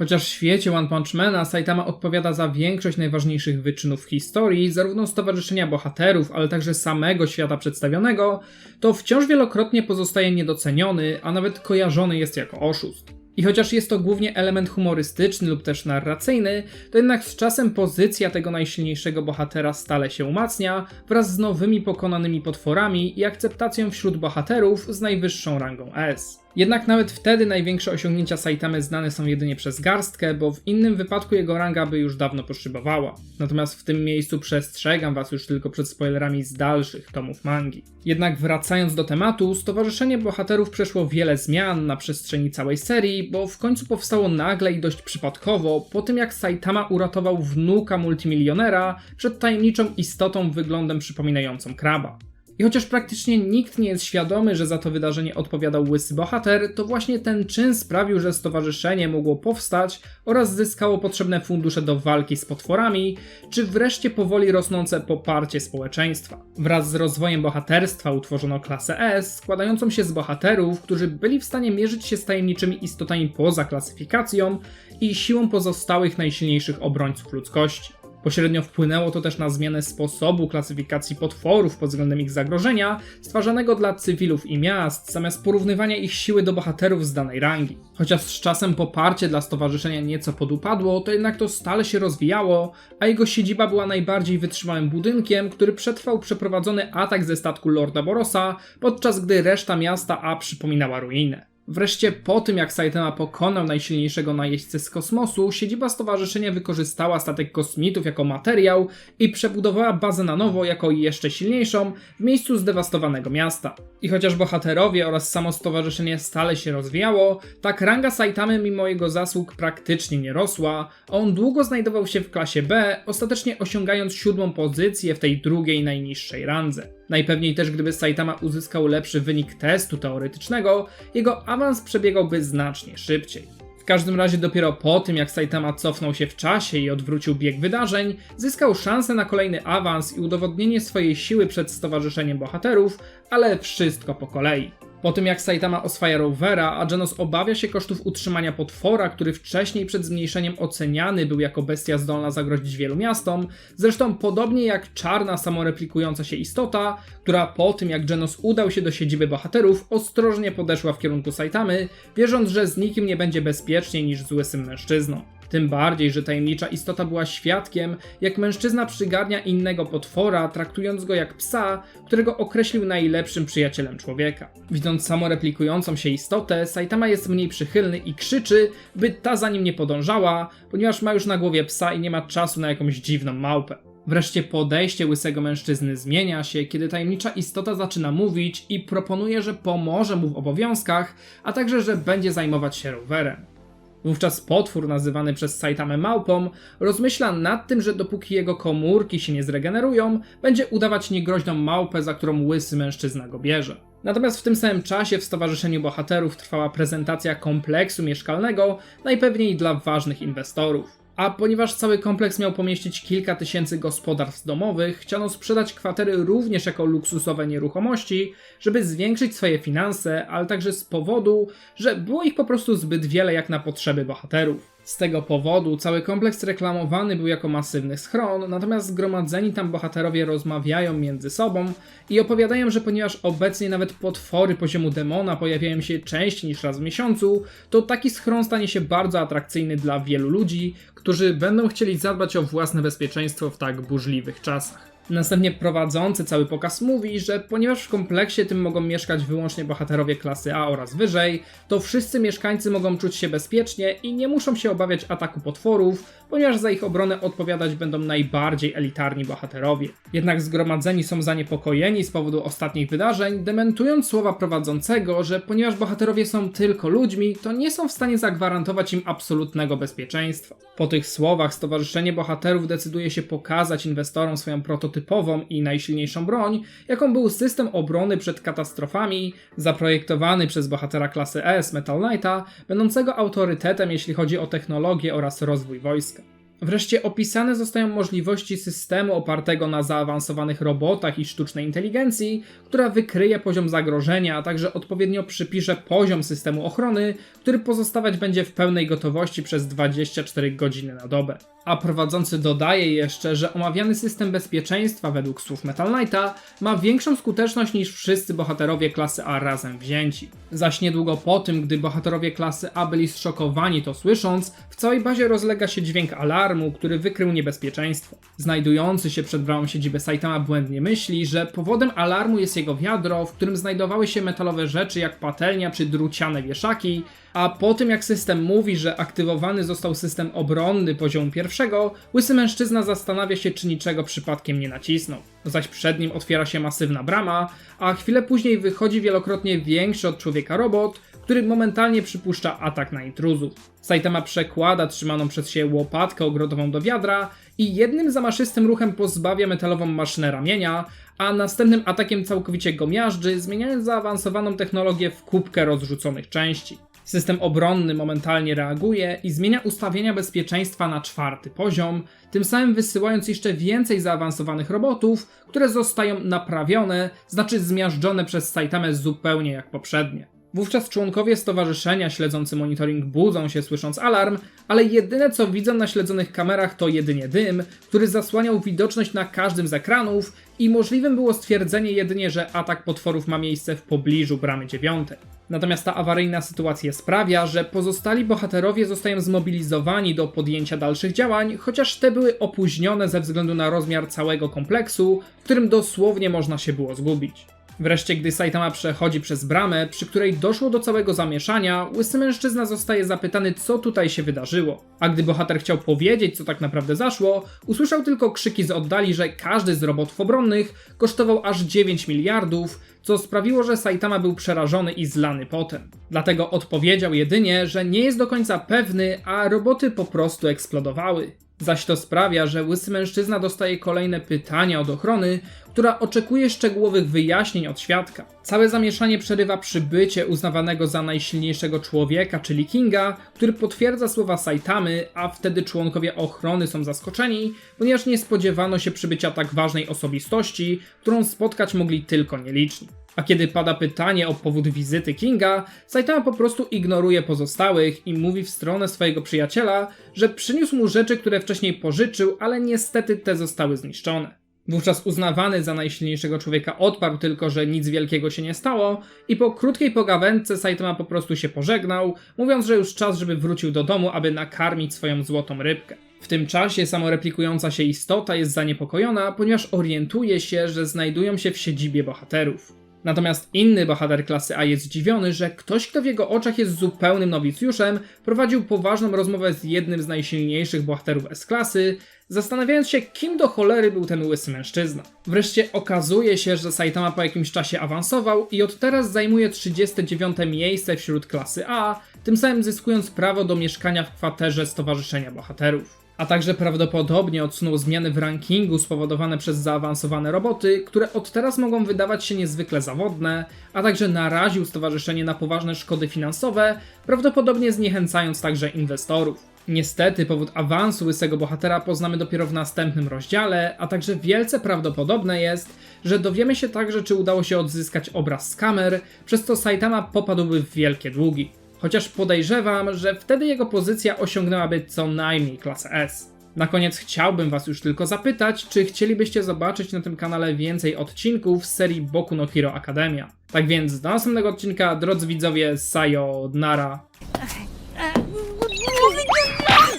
Chociaż w świecie One Punch Mana Saitama odpowiada za większość najważniejszych wyczynów w historii, zarówno stowarzyszenia bohaterów, ale także samego świata przedstawionego, to wciąż wielokrotnie pozostaje niedoceniony, a nawet kojarzony jest jako oszust. I chociaż jest to głównie element humorystyczny lub też narracyjny, to jednak z czasem pozycja tego najsilniejszego bohatera stale się umacnia, wraz z nowymi pokonanymi potworami i akceptacją wśród bohaterów z najwyższą rangą S. Jednak nawet wtedy największe osiągnięcia Saitamy znane są jedynie przez garstkę, bo w innym wypadku jego ranga by już dawno poszybowała. Natomiast w tym miejscu przestrzegam was już tylko przed spoilerami z dalszych tomów mangi. Jednak wracając do tematu, Stowarzyszenie Bohaterów przeszło wiele zmian na przestrzeni całej serii, bo w końcu powstało nagle i dość przypadkowo, po tym jak Saitama uratował wnuka multimilionera przed tajemniczą istotą wyglądem przypominającą kraba. I chociaż praktycznie nikt nie jest świadomy, że za to wydarzenie odpowiadał łysy bohater, to właśnie ten czyn sprawił, że stowarzyszenie mogło powstać oraz zyskało potrzebne fundusze do walki z potworami, czy wreszcie powoli rosnące poparcie społeczeństwa. Wraz z rozwojem bohaterstwa utworzono klasę S, składającą się z bohaterów, którzy byli w stanie mierzyć się z tajemniczymi istotami poza klasyfikacją i siłą pozostałych najsilniejszych obrońców ludzkości. Pośrednio wpłynęło to też na zmianę sposobu klasyfikacji potworów pod względem ich zagrożenia, stwarzanego dla cywilów i miast, zamiast porównywania ich siły do bohaterów z danej rangi. Chociaż z czasem poparcie dla stowarzyszenia nieco podupadło, to jednak to stale się rozwijało, a jego siedziba była najbardziej wytrzymałym budynkiem, który przetrwał przeprowadzony atak ze statku Lorda Borosa, podczas gdy reszta miasta A przypominała ruinę. Wreszcie po tym, jak Saitama pokonał najsilniejszego najeźdźcę z kosmosu, siedziba stowarzyszenia wykorzystała statek kosmitów jako materiał i przebudowała bazę na nowo jako jeszcze silniejszą w miejscu zdewastowanego miasta. I chociaż bohaterowie oraz samo stowarzyszenie stale się rozwijało, tak ranga Saitamy mimo jego zasług praktycznie nie rosła, a on długo znajdował się w klasie B, ostatecznie osiągając siódmą pozycję w tej drugiej najniższej randze. Najpewniej też gdyby Saitama uzyskał lepszy wynik testu teoretycznego, jego awans przebiegałby znacznie szybciej. W każdym razie dopiero po tym, jak Saitama cofnął się w czasie i odwrócił bieg wydarzeń, zyskał szansę na kolejny awans i udowodnienie swojej siły przed Stowarzyszeniem Bohaterów, ale wszystko po kolei. Po tym jak Saitama oswaja Rovera, a Genos obawia się kosztów utrzymania potwora, który wcześniej przed zmniejszeniem oceniany był jako bestia zdolna zagrozić wielu miastom, zresztą podobnie jak czarna samoreplikująca się istota, która po tym jak Genos udał się do siedziby bohaterów, ostrożnie podeszła w kierunku Saitamy, wierząc, że z nikim nie będzie bezpieczniej niż z łysym mężczyzną. Tym bardziej, że tajemnicza istota była świadkiem, jak mężczyzna przygarnia innego potwora, traktując go jak psa, którego określił najlepszym przyjacielem człowieka. Widząc samoreplikującą się istotę, Saitama jest mniej przychylny i krzyczy, by ta za nim nie podążała, ponieważ ma już na głowie psa i nie ma czasu na jakąś dziwną małpę. Wreszcie podejście łysego mężczyzny zmienia się, kiedy tajemnicza istota zaczyna mówić i proponuje, że pomoże mu w obowiązkach, a także, że będzie zajmować się rowerem. Wówczas potwór nazywany przez Saitamę małpą rozmyśla nad tym, że dopóki jego komórki się nie zregenerują, będzie udawać niegroźną małpę, za którą łysy mężczyzna go bierze. Natomiast w tym samym czasie w Stowarzyszeniu Bohaterów trwała prezentacja kompleksu mieszkalnego, najpewniej dla ważnych inwestorów. A ponieważ cały kompleks miał pomieścić kilka tysięcy gospodarstw domowych, chciano sprzedać kwatery również jako luksusowe nieruchomości, żeby zwiększyć swoje finanse, ale także z powodu, że było ich po prostu zbyt wiele jak na potrzeby bohaterów. Z tego powodu cały kompleks reklamowany był jako masywny schron, natomiast zgromadzeni tam bohaterowie rozmawiają między sobą i opowiadają, że ponieważ obecnie nawet potwory poziomu demona pojawiają się częściej niż raz w miesiącu, to taki schron stanie się bardzo atrakcyjny dla wielu ludzi, którzy będą chcieli zadbać o własne bezpieczeństwo w tak burzliwych czasach. Następnie prowadzący cały pokaz mówi, że ponieważ w kompleksie tym mogą mieszkać wyłącznie bohaterowie klasy A oraz wyżej, to wszyscy mieszkańcy mogą czuć się bezpiecznie i nie muszą się obawiać ataku potworów, ponieważ za ich obronę odpowiadać będą najbardziej elitarni bohaterowie. Jednak zgromadzeni są zaniepokojeni z powodu ostatnich wydarzeń, dementując słowa prowadzącego, że ponieważ bohaterowie są tylko ludźmi, to nie są w stanie zagwarantować im absolutnego bezpieczeństwa. Po tych słowach Stowarzyszenie Bohaterów decyduje się pokazać inwestorom swoją prototyp prototypową i najsilniejszą broń, jaką był system obrony przed katastrofami, zaprojektowany przez bohatera klasy S Metal Knighta, będącego autorytetem jeśli chodzi o technologię oraz rozwój wojska. Wreszcie opisane zostają możliwości systemu opartego na zaawansowanych robotach i sztucznej inteligencji, która wykryje poziom zagrożenia, a także odpowiednio przypisze poziom systemu ochrony, który pozostawać będzie w pełnej gotowości przez 24 godziny na dobę. A prowadzący dodaje jeszcze, że omawiany system bezpieczeństwa według słów Metal Knighta ma większą skuteczność niż wszyscy bohaterowie klasy A razem wzięci. Zaś niedługo po tym, gdy bohaterowie klasy A byli zszokowani to słysząc, w całej bazie rozlega się dźwięk alarmu, który wykrył niebezpieczeństwo. Znajdujący się przed bramą siedziby Saitama błędnie myśli, że powodem alarmu jest jego wiadro, w którym znajdowały się metalowe rzeczy jak patelnia czy druciane wieszaki, a po tym jak system mówi, że aktywowany został system obronny poziomu pierwszego, łysy mężczyzna zastanawia się, czy niczego przypadkiem nie nacisnął. Zaś przed nim otwiera się masywna brama, a chwilę później wychodzi wielokrotnie większy od człowieka robot, który momentalnie przypuszcza atak na intruzów. Saitama przekłada trzymaną przez siebie łopatkę ogrodową do wiadra i jednym zamaszystym ruchem pozbawia metalową maszynę ramienia, a następnym atakiem całkowicie go miażdży, zmieniając zaawansowaną technologię w kubkę rozrzuconych części. System obronny momentalnie reaguje i zmienia ustawienia bezpieczeństwa na czwarty poziom, tym samym wysyłając jeszcze więcej zaawansowanych robotów, które zostają naprawione, znaczy zmiażdżone przez Saitamę zupełnie jak poprzednie. Wówczas członkowie stowarzyszenia śledzący monitoring budzą się słysząc alarm, ale jedyne co widzą na śledzonych kamerach to jedynie dym, który zasłaniał widoczność na każdym z ekranów i możliwym było stwierdzenie jedynie, że atak potworów ma miejsce w pobliżu bramy dziewiątej. Natomiast ta awaryjna sytuacja sprawia, że pozostali bohaterowie zostają zmobilizowani do podjęcia dalszych działań, chociaż te były opóźnione ze względu na rozmiar całego kompleksu, w którym dosłownie można się było zgubić. Wreszcie, gdy Saitama przechodzi przez bramę, przy której doszło do całego zamieszania, łysy mężczyzna zostaje zapytany, co tutaj się wydarzyło. A gdy bohater chciał powiedzieć, co tak naprawdę zaszło, usłyszał tylko krzyki z oddali, że każdy z robotów obronnych kosztował aż 9 miliardów, co sprawiło, że Saitama był przerażony i zlany potem. Dlatego odpowiedział jedynie, że nie jest do końca pewny, a roboty po prostu eksplodowały. Zaś to sprawia, że łysy mężczyzna dostaje kolejne pytania od ochrony, która oczekuje szczegółowych wyjaśnień od świadka. Całe zamieszanie przerywa przybycie uznawanego za najsilniejszego człowieka, czyli Kinga, który potwierdza słowa Saitamy, a wtedy członkowie ochrony są zaskoczeni, ponieważ nie spodziewano się przybycia tak ważnej osobistości, którą spotkać mogli tylko nieliczni. A kiedy pada pytanie o powód wizyty Kinga, Saitama po prostu ignoruje pozostałych i mówi w stronę swojego przyjaciela, że przyniósł mu rzeczy, które wcześniej pożyczył, ale niestety te zostały zniszczone. Wówczas uznawany za najsilniejszego człowieka odparł tylko, że nic wielkiego się nie stało i po krótkiej pogawędce Saitama po prostu się pożegnał, mówiąc, że już czas, żeby wrócił do domu, aby nakarmić swoją złotą rybkę. W tym czasie samoreplikująca się istota jest zaniepokojona, ponieważ orientuje się, że znajdują się w siedzibie bohaterów. Natomiast inny bohater klasy A jest zdziwiony, że ktoś, kto w jego oczach jest zupełnym nowicjuszem, prowadził poważną rozmowę z jednym z najsilniejszych bohaterów S-klasy, zastanawiając się, kim do cholery był ten łysy mężczyzna. Wreszcie okazuje się, że Saitama po jakimś czasie awansował i od teraz zajmuje 39 miejsce wśród klasy A, tym samym zyskując prawo do mieszkania w kwaterze Stowarzyszenia Bohaterów a także prawdopodobnie odsunął zmiany w rankingu spowodowane przez zaawansowane roboty, które od teraz mogą wydawać się niezwykle zawodne, a także naraził stowarzyszenie na poważne szkody finansowe, prawdopodobnie zniechęcając także inwestorów. Niestety powód awansu łysego bohatera poznamy dopiero w następnym rozdziale, a także wielce prawdopodobne jest, że dowiemy się także czy udało się odzyskać obraz z kamer, przez co Saitama popadłby w wielkie długi chociaż podejrzewam, że wtedy jego pozycja osiągnęłaby co najmniej klasę S. Na koniec chciałbym Was już tylko zapytać, czy chcielibyście zobaczyć na tym kanale więcej odcinków z serii Boku no Hero Academia. Tak więc do następnego odcinka, drodzy widzowie, sayonara.